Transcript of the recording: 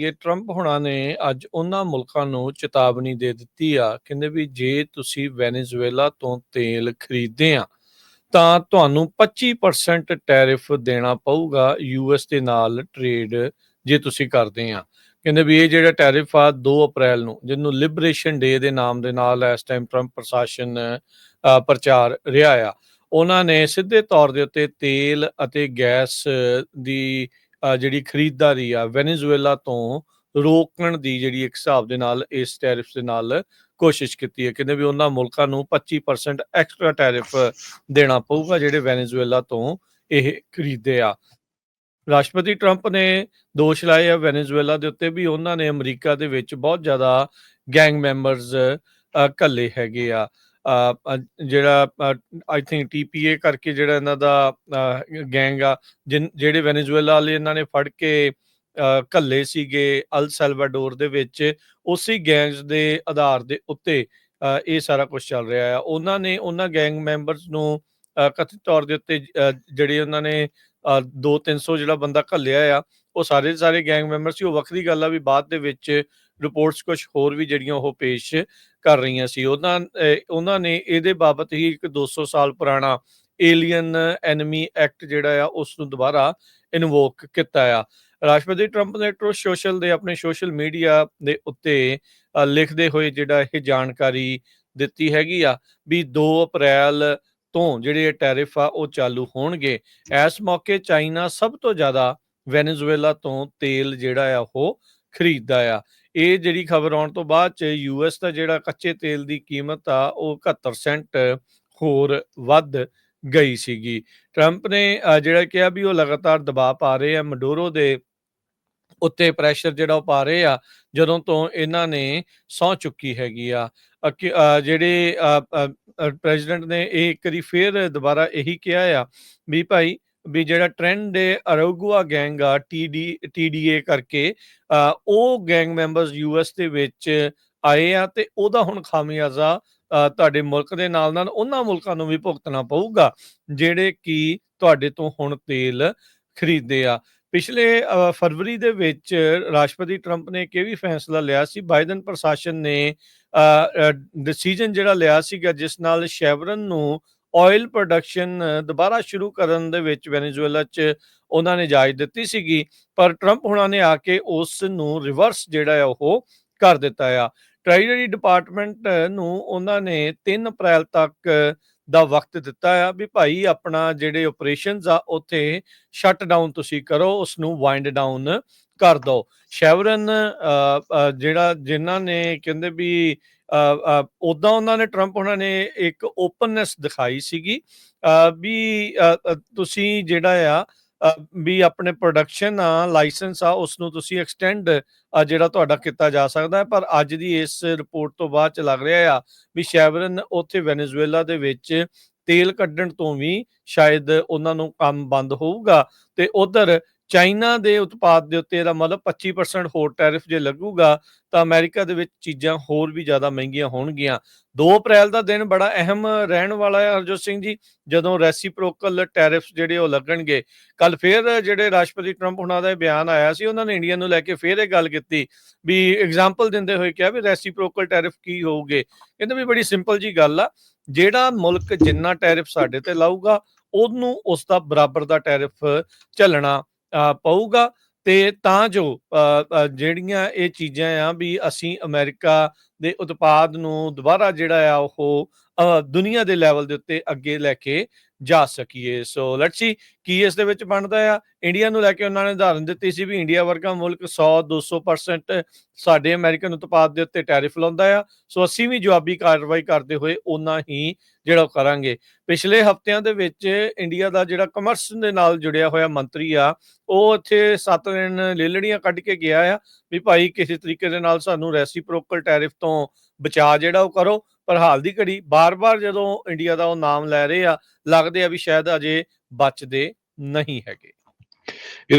ਕਰੀਏ ਟਰੰਪ ਹੁਣਾਂ ਨੇ ਅੱਜ ਉਹਨਾਂ ਮੁਲਕਾਂ ਨੂੰ ਚੇਤਾਵਨੀ ਦੇ ਦਿੱਤੀ ਆ ਕਹਿੰਦੇ ਵੀ ਜੇ ਤੁਸੀਂ ਵੈਨੇਜ਼ੁਏਲਾ ਤੋਂ ਤੇਲ ਖਰੀਦਦੇ ਆ ਤਾਂ ਤੁਹਾਨੂੰ 25% ਟੈਰਿਫ ਦੇਣਾ ਪਊਗਾ ਯੂਐਸ ਦੇ ਨਾਲ ਟ੍ਰੇਡ ਜੇ ਤੁਸੀਂ ਕਰਦੇ ਆ। ਕਹਿੰਦੇ ਵੀ ਇਹ ਜਿਹੜਾ ਟੈਰਿਫ ਆ 2 ਅਪ੍ਰੈਲ ਨੂੰ ਜਿਹਨੂੰ ਲਿਬਰੇਸ਼ਨ ਡੇ ਦੇ ਨਾਮ ਦੇ ਨਾਲ ਇਸ ਟਾਈਮ ਟਰੰਪ ਪ੍ਰਸ਼ਾਸਨ ਅ, ਪ੍ਰਚਾਰ ਰਿਹਾ ਆ ਉਹਨਾਂ ਨੇ ਸਿੱਧੇ ਤੌਰ ਦੇ ਉੱਤੇ ਤੇਲ ਅਤੇ ਗੈਸ ਦੀ ਜਿਹੜੀ ਖਰੀਦਦਾਰੀ ਆ ਵੈਨੇਜ਼ੁਏਲਾ ਤੋਂ ਰੋਕਣ ਦੀ ਜਿਹੜੀ ਇੱਕ ਹਿਸਾਬ ਦੇ ਨਾਲ ਇਸ ਟੈਰਿਫ ਦੇ ਨਾਲ ਕੋਸ਼ਿਸ਼ ਕੀਤੀ ਹੈ। ਕਹਿੰਦੇ ਵੀ ਉਹਨਾਂ ਮੁਲਕਾਂ ਨੂੰ 25% ਐਕਸਟਰਾ ਟੈਰਿਫ ਦੇਣਾ ਪਊਗਾ ਜਿਹੜੇ ਵੈਨੇਜ਼ੁਏਲਾ ਤੋਂ ਇਹ ਖਰੀਦੇ ਆ। ਰਾਸ਼ਟਰਪਤੀ ਟਰੰਪ ਨੇ ਦੋਸ਼ ਲਾਏ ਆ ਵੈਨੇਜ਼ੁਏਲਾ ਦੇ ਉੱਤੇ ਵੀ ਉਹਨਾਂ ਨੇ ਅਮਰੀਕਾ ਦੇ ਵਿੱਚ ਬਹੁਤ ਜ਼ਿਆਦਾ ਗੈਂਗ ਮੈਂਬਰਸ ਕੱਲੇ ਹੈਗੇ ਆ। ਜਿਹੜਾ ਆਈ ਥਿੰਕ ਟੀਪੀਏ ਕਰਕੇ ਜਿਹੜਾ ਇਹਨਾਂ ਦਾ ਗੈਂਗ ਆ ਜਿਹੜੇ ਵੈਨੇਜ਼ੁਏਲਾ ਵਾਲੇ ਇਹਨਾਂ ਨੇ ਫੜ ਕੇ ਅ, ਸੀਗੇ ਅਲ ਸੈਲਵਾਡੋਰ ਦੇ ਵਿੱਚ ਉਸੇ ਗੈਂਗਸ ਦੇ ਆਧਾਰ ਦੇ ਉੱਤੇ ਅ, ਇਹ ਸਾਰਾ ਕੁਝ ਚੱਲ ਰਿਹਾ ਆ। ਉਹਨਾਂ ਨੇ ਉਹਨਾਂ ਗੈਂਗ ਮੈਂਬਰਸ ਨੂੰ ਕਥਿਤ ਤੌਰ ਦੇ ਉੱਤੇ ਜਿਹੜੇ ਉਹਨਾਂ ਨੇ 2-300 ਜਿਹੜਾ ਬੰਦਾ ਘੱਲਿਆ ਆ ਉਹ ਸਾਰੇ ਸਾਰੇ ਗੈਂਗ ਮੈਂਬਰ ਸੀ। ਉਹ ਵੱਖਰੀ ਗੱਲ ਆ ਵੀ ਬਾਅਦ ਦੇ ਵਿੱਚ ਰਿਪੋਰਟਸ ਕੁਝ ਹੋਰ ਵੀ ਜਿਹੜੀਆਂ ਉਹ ਪੇਸ਼ ਕਰ ਰਹੀਆਂ ਸੀ। ਉਹਨਾਂ ਉਹਨਾਂ ਨੇ ਇਹਦੇ ਬਾਬਤ ਹੀ ਇੱਕ 200 ਸਾਲ ਪੁਰਾਣਾ ਏਲੀਅਨ ਐਨਮੀ ਐਕਟ ਜਿਹੜਾ ਆ ਉਸ ਨੂੰ ਦੁਬਾਰਾ ਇਨਵੋਕ ਕੀਤਾ ਆ। ਰਾਸ਼ਟਰਪਤੀ ਟਰੰਪ ਨੇ ਟਰੂਥ ਸੋਸ਼ਲ ਦੇ ਆਪਣੇ ਸੋਸ਼ਲ ਮੀਡੀਆ ਦੇ ਉੱਤੇ ਲਿਖਦੇ ਹੋਏ ਜਿਹੜਾ ਇਹ ਜਾਣਕਾਰੀ ਦਿੱਤੀ ਹੈਗੀ ਆ ਵੀ 2 ਅਪ੍ਰੈਲ ਤੋਂ ਜਿਹੜੇ ਟੈਰਿਫ ਆ, ਉਹ ਚਾਲੂ ਹੋਣਗੇ। ਇਸ ਮੌਕੇ ਚਾਈਨਾ ਸਭ ਤੋਂ ਜ਼ਿਆਦਾ ਵੈਨੇਜ਼ੁਏਲਾ ਤੋਂ ਤੇਲ ਜਿਹੜਾ ਆ, ਉਹ ਖਰੀਦਦਾ ਆ। ਇਹ ਜਿਹੜੀ ਖਬਰ ਆਉਣ ਤੋਂ ਬਾਅਦ ਚ ਯੂਐਸ ਦਾ ਜਿਹੜਾ ਕੱਚੇ ਤੇਲ ਦੀ ਕੀਮਤ ਆ, ਉਹ 71 ਸੈਂਟ ਹੋਰ ਵੱਧ ਗਈ ਸੀਗੀ। ਟਰੰਪ ਨੇ ਜਿਹੜਾ ਕਿਹਾ ਵੀ ਉਹ ਲਗਾਤਾਰ ਦਬਾਅ ਪਾ ਰਹੇ ਆ ਮਡੋਰੋ ਦੇ ਉੱਤੇ ਪ੍ਰੈਸ਼ਰ ਜਿਹੜਾ ਉਹ ਪਾ ਰਹੇ ਆ, ਜਦੋਂ ਤੋਂ ਇਹਨਾਂ ਨੇ ਸਹੁੰ ਚੁੱਕੀ ਹੈਗੀ ਆ। ਜਿਹੜੇ ਪ੍ਰੈਜ਼ੀਡੈਂਟ ਨੇ ਇਹ ਇੱਕ ਵਾਰੀ ਫੇਰ ਦੁਬਾਰਾ ਇਹੀ ਕਿਹਾ ਆ ਵੀ ਭਾਈ ਵੀ ਜਿਹੜਾ ਟ੍ਰੈਂਡ ਦੇ ਅਰੋਗੁਆ ਗੈਂਗ ਆ ਟੀਡੀ ਟੀਡੀਏ ਕਰਕੇ ਉਹ ਗੈਂਗ ਮੈਂਬਰਸ ਯੂਐਸ ਦੇ ਵਿੱਚ ਆਏ ਆ ਤੇ ਉਹਦਾ ਹੁਣ ਖਾਮਿਆਜ਼ਾ ਤੁਹਾਡੇ ਮੁਲਕ ਦੇ ਨਾਲ ਨਾਲ ਉਹਨਾਂ ਮੁਲਕਾਂ ਨੂੰ ਵੀ ਭੁਗਤਣਾ ਪਊਗਾ, ਜਿਹੜੇ ਕਿ ਤੁਹਾਡੇ ਤੋਂ ਹੁਣ ਤੇਲ ਖਰੀਦਦੇ ਆ। ਪਿਛਲੇ ਫਰਵਰੀ ਦੇ ਵਿੱਚ ਰਾਸ਼ਟਰਪਤੀ ਟਰੰਪ ਨੇ ਇੱਕ ਇਹ ਵੀ ਫੈਸਲਾ ਲਿਆ ਸੀ, ਬਾਈਡਨ ਪ੍ਰਸ਼ਾਸਨ ਨੇ ਡਿਸੀਜਨ ਜਿਹੜਾ ਲਿਆ ਸੀਗਾ, ਜਿਸ ਨਾਲ ਸ਼ੈਵਰਨ ਨੂੰ ਆਇਲ ਪ੍ਰੋਡਕਸ਼ਨ ਦੁਬਾਰਾ ਸ਼ੁਰੂ ਕਰਨ ਦੇ ਵਿੱਚ ਵੈਨੇਜ਼ੁਏਲਾ 'ਚ ਉਹਨਾਂ ਨੇ ਇਜਾਜ਼ਤ ਦਿੱਤੀ ਸੀਗੀ ਪਰ ਟਰੰਪ ਹੁਣਾਂ ਨੇ ਆ ਕੇ ਉਸ ਨੂੰ ਰਿਵਰਸ ਜਿਹੜਾ ਆ ਉਹ ਕਰ ਦਿੱਤਾ ਆ। ਟ੍ਰੈਜਰੀ ਡਿਪਾਰਟਮੈਂਟ ਨੂੰ ਉਹਨਾਂ ਨੇ 3 ਅਪ੍ਰੈਲ ਤੱਕ ਦਾ ਵਕਤ ਦਿੱਤਾ ਆ ਵੀ ਭਾਈ ਆਪਣਾ ਜਿਹੜੇ ਆਪਰੇਸ਼ਨਸ ਆ ਉੱਥੇ ਸ਼ਟ ਡਾਊਨ ਤੁਸੀਂ ਕਰੋ ਉਸ ਨੂੰ ਵਾਈਂਡ ਡਾਊਨ ਕਰ ਦਿਓ ਸ਼ੈਵਰਨ ਅ, ਜਿਹੜਾ ਜਿਨ੍ਹਾਂ ਨੇ ਕਹਿੰਦੇ ਵੀ ਉਦਾਂ ਉਹਨਾਂ ਨੇ ਟਰੰਪ ਉਹਨਾਂ ਨੇ ਇੱਕ ਓਪਨਨੈਸ ਦਿਖਾਈ ਸੀਗੀ। ਵੀ ਤੁਸੀਂ ਜਿਹੜਾ ਆ ਵੀ ਆਪਣੇ ਪ੍ਰੋਡਕਸ਼ਨ ਆ ਲਾਇਸੈਂਸ ਆ ਉਸ ਨੂੰ ਤੁਸੀਂ ਐਕਸਟੈਂਡ ਜਿਹੜਾ ਤੁਹਾਡਾ ਕੀਤਾ ਜਾ ਸਕਦਾ ਹੈ। ਪਰ ਅੱਜ ਦੀ ਇਸ ਰਿਪੋਰਟ ਤੋਂ ਬਾਅਦ ਚ ਲੱਗ ਰਿਹਾ ਆ ਵੀ ਸ਼ੈਵਰਨ ਉੱਥੇ ਵੈਨੇਜ਼ੁਏਲਾ ਦੇ ਵਿੱਚ ਤੇਲ ਕੱਢਣ ਤੋਂ ਵੀ ਸ਼ਾਇਦ ਉਹਨਾਂ ਨੂੰ ਕੰਮ ਬੰਦ ਹੋਊਗਾ। ਤੇ ਉਧਰ ਚਾਈਨਾ ਦੇ ਉਤਪਾਦ ਦੇ ਉੱਤੇ ਇਹਦਾ ਮਤਲਬ 25% ਹੋਰ ਟੈਰਿਫ ਜੇ ਲੱਗੂਗਾ, ਤਾਂ ਅਮਰੀਕਾ ਦੇ ਵਿੱਚ ਚੀਜ਼ਾਂ ਹੋਰ ਵੀ ਜ਼ਿਆਦਾ ਮਹਿੰਗੀਆਂ ਹੋਣਗੀਆਂ। 2 ਅਪ੍ਰੈਲ ਦਾ ਦਿਨ ਬੜਾ ਅਹਿਮ ਰਹਿਣ ਵਾਲਾ ਹੈ ਹਰਜੋਤ ਸਿੰਘ ਜੀ, ਜਦੋਂ ਰੈਸੀਪ੍ਰੋਕਲ ਟੈਰਿਫਸ ਜਿਹੜੇ ਉਹ ਲੱਗਣਗੇ। ਕੱਲ ਫੇਰ ਜਿਹੜੇ ਰਾਸ਼ਟਰਪਤੀ ਟਰੰਪ ਹੁਣਾਂ ਦਾ ਇਹ ਬਿਆਨ ਆਇਆ ਸੀ, ਉਹਨਾਂ ਨੇ ਇੰਡੀਆ ਨੂੰ ਲੈ ਕੇ ਫੇਰ ਇਹ ਗੱਲ ਕੀਤੀ ਵੀ ਐਗਜ਼ਾਮਪਲ ਦਿੰਦੇ ਹੋਏ ਕਿਹਾ ਵੀ ਰੈਸੀਪ੍ਰੋਕਲ ਟੈਰਿਫ ਕੀ ਹੋਊਗੇ। ਕਹਿੰਦੇ ਵੀ ਬੜੀ ਸਿੰਪਲ ਜੀ ਗੱਲ ਆ, ਜਿਹੜਾ ਮੁਲਕ ਜਿੰਨਾ ਟੈਰਿਫ ਸਾਡੇ ਤੇ ਲਾਊਗਾ, ਉਹਨੂੰ ਉਸ ਦਾ ਬਰਾਬਰ ਦਾ ਟੈਰਿਫ ਚੱਲਣਾ ਪਊਗਾ ਤੇ ਤਾਂ ਜੋ ਅ, ਜਿਹੜੀਆਂ ਇਹ ਚੀਜ਼ਾਂ ਆ ਵੀ ਅਸੀਂ ਅਮਰੀਕਾ ਦੇ ਉਤਪਾਦ ਨੂੰ ਦੁਬਾਰਾ ਜਿਹੜਾ ਆ ਉਹ ਦੁਨੀਆ ਦੇ ਲੈਵਲ ਦੇ ਉੱਤੇ ਅੱਗੇ ਲੈ ਕੇ ਜਾ ਸਕੀਏ। ਸੋ ਲੈਟਸ ਸੀ ਕੀ ਇਸ ਦੇ ਵਿੱਚ ਬਣਦਾ ਆ। ਇੰਡੀਆ ਨੂੰ ਲੈ ਕੇ ਉਹਨਾਂ ਨੇ ਉਦਾਹਰਨ ਦਿੱਤੀ ਸੀ ਵੀ ਇੰਡੀਆ ਵਰਗਾ ਮੁਲਕ 100 200% ਸਾਡੇ ਅਮਰੀਕਨ ਉਤਪਾਦ ਦੇ ਉੱਤੇ ਟੈਰਿਫ ਲਾਉਂਦਾ ਆ। ਸੋ ਅਸੀਂ ਵੀ ਜਵਾਬੀ ਕਾਰਵਾਈ ਕਰਦੇ ਹੋਏ ਉਹਨਾਂ ਹੀ ਜਿਹੜਾ ਉਹ ਕਰਾਂਗੇ। ਪਿਛਲੇ ਹਫ਼ਤਿਆਂ ਦੇ ਵਿੱਚ ਇੰਡੀਆ ਦਾ ਜਿਹੜਾ ਕਮਰਸ ਦੇ ਨਾਲ ਜੁੜਿਆ ਹੋਇਆ ਮੰਤਰੀ ਆ, ਉਹ ਇੱਥੇ 7 ਦਿਨ ਲੇਲੜੀਆਂ ਕੱਢ ਕੇ ਗਿਆ ਆ ਵੀ ਭਾਈ ਕਿਸੇ ਤਰੀਕੇ ਦੇ ਨਾਲ ਸਾਨੂੰ ਰੈਸੀਪ੍ਰੋਕਲ ਟੈਰਿਫ ਤੋਂ ਤੋਂ ਬਚਾ ਜਿਹੜਾ ਉਹ ਕਰੋ, ਪਰ ਹਾਲ ਦੀ ਘੜੀ ਬਾਰ-ਬਾਰ ਜਦੋਂ ਇੰਡੀਆ ਦਾ ਉਹ ਨਾਮ ਲੈ ਰਹੇ ਆ, ਲੱਗਦੇ ਆ ਵੀ ਸ਼ਾਇਦ ਅਜੇ ਬਚਦੇ ਨਹੀਂ ਹੈਗੇ। ਇਹਦੇ